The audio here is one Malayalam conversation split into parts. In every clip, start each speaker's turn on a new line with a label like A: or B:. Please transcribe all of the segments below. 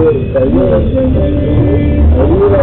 A: ayuda, ayuda, ayuda.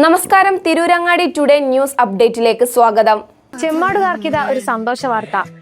A: നമസ്കാരം തിരൂരങ്ങാടി ടുഡേ ന്യൂസ് അപ്ഡേറ്റിലേക്ക് സ്വാഗതം.
B: ചെമ്മാടുകാർക്കിത ഒരു സന്തോഷ വാർത്ത.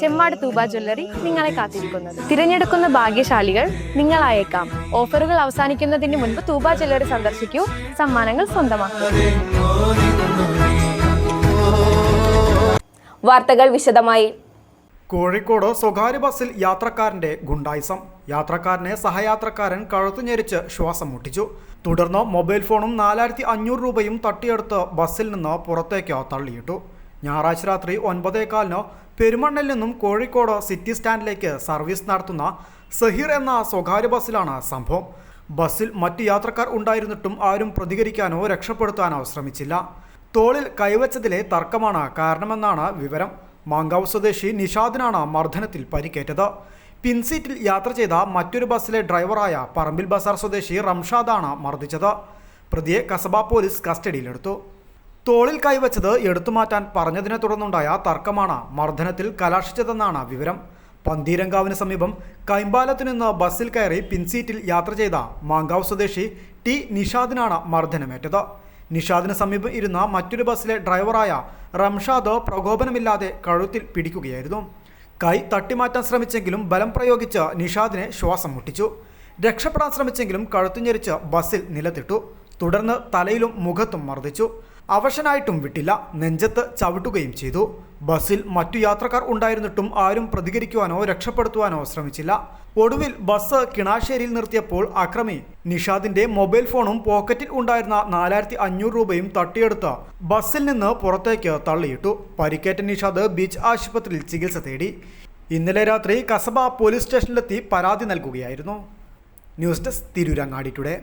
B: ചെമ്മാട് തൂബ ജ്വല്ലറി നിങ്ങളെ കാത്തിരിക്കുന്നത്. തിരഞ്ഞെടുക്കുന്ന ഭാഗ്യശാലികൾ നിങ്ങളായേക്കാം. ഓഫറുകൾ അവസാനിക്കുന്നതിന് മുൻപ് തൂബ ജ്വല്ലറി സന്ദർശിക്കൂ. സമ്മാനങ്ങൾ സ്വന്തമാക്കൂ.
A: വാർത്തകൾ വിശദമായി.
C: കോഴിക്കോട് സ്വകാര്യ ബസ്സിൽ യാത്രക്കാരന്റെ ഗുണ്ടായിസം. യാത്രക്കാരനെ സഹയാത്രക്കാരൻ കഴുത്തു ഞെരിച്ച് ശ്വാസം മുട്ടിച്ചു. തുടർന്ന് മൊബൈൽ ഫോണും നാലായിരത്തി അഞ്ഞൂറ് രൂപയും തട്ടിയെടുത്ത് ബസ്സിൽ നിന്ന് പുറത്തേക്ക് തള്ളിയിട്ടു. ഞായറാഴ്ച രാത്രി ഒൻപതേകാലിന് പെരുമണ്ണിൽ നിന്നും കോഴിക്കോട് സിറ്റി സ്റ്റാൻഡിലേക്ക് സർവീസ് നടത്തുന്ന സഹീർ എന്ന സ്വകാര്യ ബസ്സിലാണ് സംഭവം. ബസ്സിൽ മറ്റ് യാത്രക്കാർ ഉണ്ടായിരുന്നിട്ടും ആരും പ്രതികരിക്കാനോ രക്ഷപ്പെടുത്താനോ ശ്രമിച്ചില്ല. തോളിൽ കൈവച്ചതിലെ തർക്കമാണ് കാരണമെന്നാണ് വിവരം. മാങ്കാവ് സ്വദേശി നിഷാദിനാണ് മർദ്ദനത്തിൽ പരിക്കേറ്റത്. പിൻസീറ്റിൽ യാത്ര ചെയ്ത മറ്റൊരു ബസ്സിലെ ഡ്രൈവറായ പറമ്പിൽ ബസാർ സ്വദേശി റംഷാദാണ് മർദ്ദിച്ചത്. പ്രതിയെ കസബ പോലീസ് കസ്റ്റഡിയിലെടുത്തു. തോളിൽ കൈവച്ചത് എടുത്തുമാറ്റാൻ പറഞ്ഞതിനെ തുടർന്നുണ്ടായ തർക്കമാണ് മർദ്ദനത്തിൽ കലാശിച്ചതെന്നാണ് വിവരം. പന്തീരങ്കാവിന് സമീപം കൈമ്പാലത്തു നിന്ന് ബസ്സിൽ കയറി പിൻസീറ്റിൽ യാത്ര ചെയ്ത മാങ്കാവ് സ്വദേശി ടി നിഷാദിനാണ് മർദ്ദനമേറ്റത്. നിഷാദിന് സമീപം ഇരുന്ന മറ്റൊരു ബസ്സിലെ ഡ്രൈവറായ റംഷാദ് പ്രകോപനമില്ലാതെ കഴുത്തിൽ പിടിക്കുകയായിരുന്നു. കൈ തട്ടിമാറ്റാൻ ശ്രമിച്ചെങ്കിലും ബലം പ്രയോഗിച്ച് നിഷാദിനെ ശ്വാസം മുട്ടിച്ചു. രക്ഷപ്പെടാൻ ശ്രമിച്ചെങ്കിലും കഴുത്തുഞ്ഞെരിച്ച് ബസ്സിൽ നിലത്തിട്ടു. തുടർന്ന് തലയിലും മുഖത്തും മർദ്ദിച്ചു. അവശനായിട്ടും വിട്ടില്ല. നെഞ്ചത്ത് ചവിട്ടുകയും ചെയ്തു. ബസ്സിൽ മറ്റു യാത്രക്കാർ ഉണ്ടായിരുന്നിട്ടും ആരും പ്രതികരിക്കുവാനോ രക്ഷപ്പെടുത്തുവാനോ ശ്രമിച്ചില്ല. ഒടുവിൽ ബസ് കിണാശ്ശേരിയിൽ നിർത്തിയപ്പോൾ അക്രമി നിഷാദിന്റെ മൊബൈൽ ഫോണും പോക്കറ്റിൽ ഉണ്ടായിരുന്ന നാലായിരത്തി അഞ്ഞൂറ് രൂപയും തട്ടിയെടുത്ത് ബസ്സിൽ നിന്ന് പുറത്തേക്ക് തള്ളിയിട്ടു. പരിക്കേറ്റ നിഷാദ് ബീച്ച് ആശുപത്രിയിൽ ചികിത്സ തേടി. ഇന്നലെ രാത്രി കസബ പോലീസ് സ്റ്റേഷനിലെത്തി പരാതി നൽകുകയായിരുന്നു. News desk Tirurangadi today.